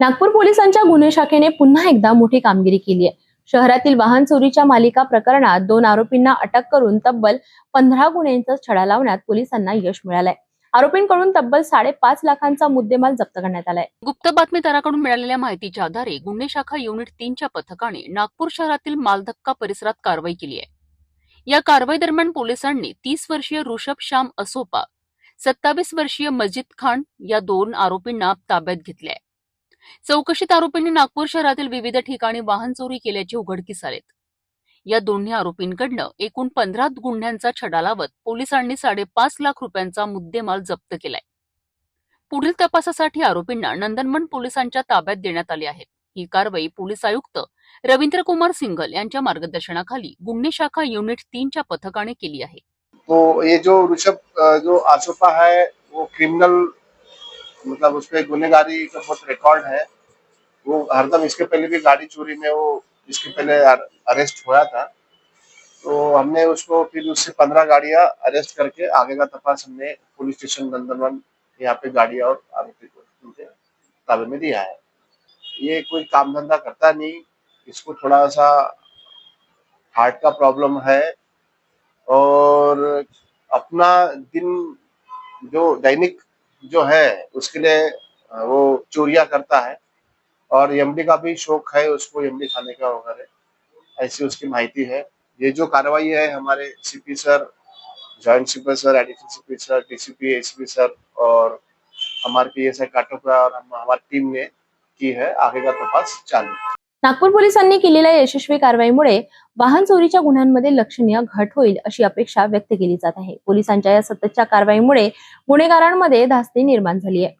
नागपूर पोलिसांच्या गुन्हे शाखेने पुन्हा एकदा मोठी कामगिरी केली आहे. शहरातील वाहन चोरीच्या मालिका प्रकरणात दोन आरोपींना अटक करून तब्बल पंधरा गुन्ह्यांचा छडा लावण्यात पोलिसांना यश मिळालंय. आरोपींकडून तब्बल साडेपाच लाखांचा मुद्देमाल जप्त करण्यात आलाय. गुप्त बातमीदाराकडून मिळालेल्या माहितीच्या आधारे गुन्हे शाखा युनिट तीनच्या पथकाने नागपूर शहरातील मालधक्का परिसरात कारवाई केली आहे. या कारवाई दरम्यान पोलिसांनी तीस वर्षीय ऋषभ श्याम असोपा सत्तावीस वर्षीय मजिद खान या दोन आरोपींना ताब्यात घेतले आहे चौकशीत आरोपींनी नागपूर शहरातील विविध ठिकाणी वाहन चोरी केल्याचे उघडकीस आलेत. या दोन्ही आरोपींकडनं एकूण पंधरा गुन्ह्यांचा छडा लावत पोलिसांनी साडेपाच लाख रुपयांचा मुद्देमाल जप्त केलाय. पुढील तपासासाठी आरोपींना नंदनवन पोलिसांच्या ताब्यात देण्यात आले आहे. ही कारवाई पोलीस आयुक्त रवींद्र कुमार सिंघल यांच्या मार्गदर्शनाखाली गुन्हे शाखा युनिट तीनच्या पथकाने केली आहे. तो ये जो ऋषभ जो आसोपा है वो क्रिमिनल मतलब उसपे गुनेगारी का बहुत रिकॉर्ड है। वो हरदम इसके पहले भी गाड़ी चोरी में वो इसके पहले अरेस्ट हुआ था। तो हमने उसको फिर उससे पंद्रह गाड़ियाँ अरेस्ट करके आगे का तपास हमने पुलिस स्टेशन नंदनवन यहाँ पे गाड़ियाँ और आरोपी को ताबे में दिया है। ये कोई काम धंधा करता नहीं। इसको थोड़ा सा हार्ट का प्रॉब्लम है और अपना दिन जो दैनिक जो है, उसके लिए वो चोरियाँ करता है। और एमडी का भी शौक है, उसको एमडी खाने का वगैरह। ऐसी उसकी माहिती है। ये जो कार्रवाई है हमारे CP sir joint CP sir additional CP sir TCP ACP sir और हमारे पी एस आई काटोपरा और हम, हमारी टीम ने की है आगे का तपास चालू। नागपूर पोलिसांनी केलेल्या यशस्वी कारवाईमुळे वाहन चोरीच्या गुन्ह्यांमध्ये लक्षणीय घट होईल अशी अपेक्षा व्यक्त केली जात आहे. पोलिसांच्या या सततच्या कारवाईमुळे गुन्हेगारांमध्ये धास्ती निर्माण झाली आहे.